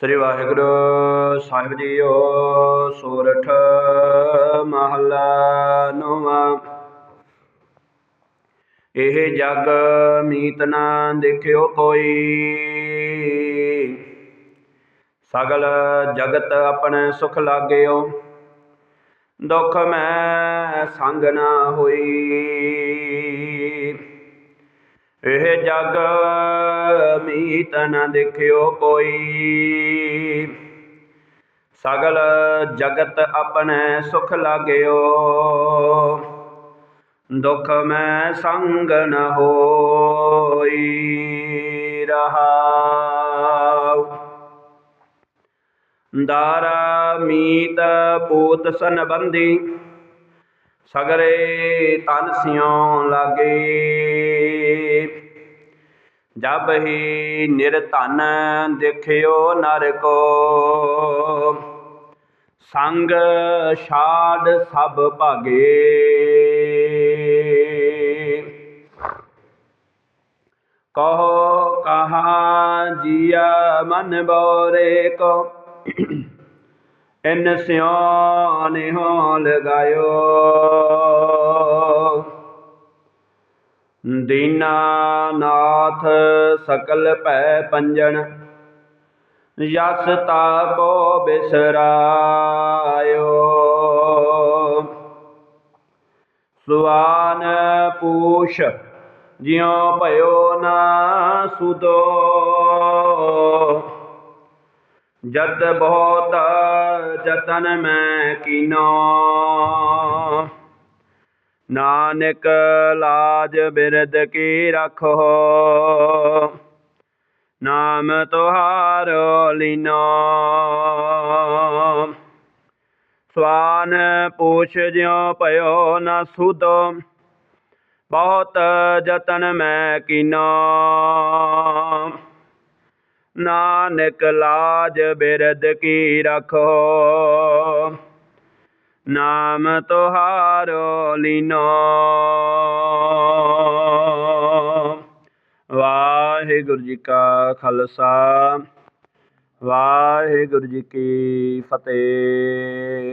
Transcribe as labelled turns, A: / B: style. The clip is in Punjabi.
A: ਸ੍ਰੀ ਵਾਹਿਗੁਰੂ ਸਾਹਿਬ ਜੀਓ, ਸੋਰਠ ਮਹਲਾ ਨੌਵਾਂ। ਇਹ ਜਗ ਮੀਤ ਨਾ ਦੇਖਿਓ ਕੋਈ। ਸਗਲ ਜਗਤ ਆਪਣੇ ਸੁਖ ਲਾਗਿਓ, ਦੁਖ ਮੈਂ ਸੰਗ ਨਾ ਹੋਈ। ਇਹ ਜਗ ਮੀਤ ਨ ਦੇਖਿਓ ਕੋਈ। ਸਗਲ ਜਗਤ ਆਪਣੇ ਸੁਖ ਲਾਗਿਓ। ਦੁਖ ਮੈਂ ਸੰਗ ਨ ਹੋਈ ਰਹਾਉ। ਦਾਰਾ ਮੀਤ ਪੂਤ ਸੰਬੰਧੀ ਸਗਰੇ ਤਨ ਸਿਉ ਲਾਗੇ। ਜਬ ਹੀ ਨਿਰਧਨ ਦੇਖਿਓ ਨਰ ਕੋ ਸੰਗ ਸ਼ਾਧ ਸਭ ਭਾਗੇ। ਕਹੋ ਕਹਾ ਜੀਆ ਮਨ ਬੋਰੇ ਕੋ। ਇਨ ਸਿਉ ਨਿਹੋ ਲਗਾਇਓ। ਦੀਨਾਨਾਥ ਸਕਲ ਭੈ ਪੰਜਨ ਯਸ ਤਾ ਕੋ ਬਿਸਰਾਇਓ। ਸੁਆਨ ਪੂਸ਼ ਜਿਉ ਭਇਓ ਨਾ ਸੁਦੋ। ਜਦ ਬਹੁਤ ਜਤਨ ਮੈਂ ਕੀਨੋ। ਨਾਨਕ ਲਾਜ ਬਿਰਦ ਕੀ ਰਖੋ। ਨਾਮ ਤੁਹਾਰੋ ਲੀਨੋ। ਸਵਾਨ ਪੂਛ ਜਿਉ ਭਇਓ ਨ ਸੁਦੋ। ਬਹੁਤ ਜਤਨ ਮੈਂ ਕੀਨੋ। ਨਾਨਕ ਲਾਜ ਬਿਰਦ ਕੀ ਰਖੋ। ਨਾਮ ਤੁਹਾਰੋ ਲੀਨੋ। ਵਾਹਿਗੁਰੂ ਜੀ ਕਾ ਖਾਲਸਾ ਵਾਹਿਗੁਰੂ ਜੀ ਕੀ ਫਤਿਹ।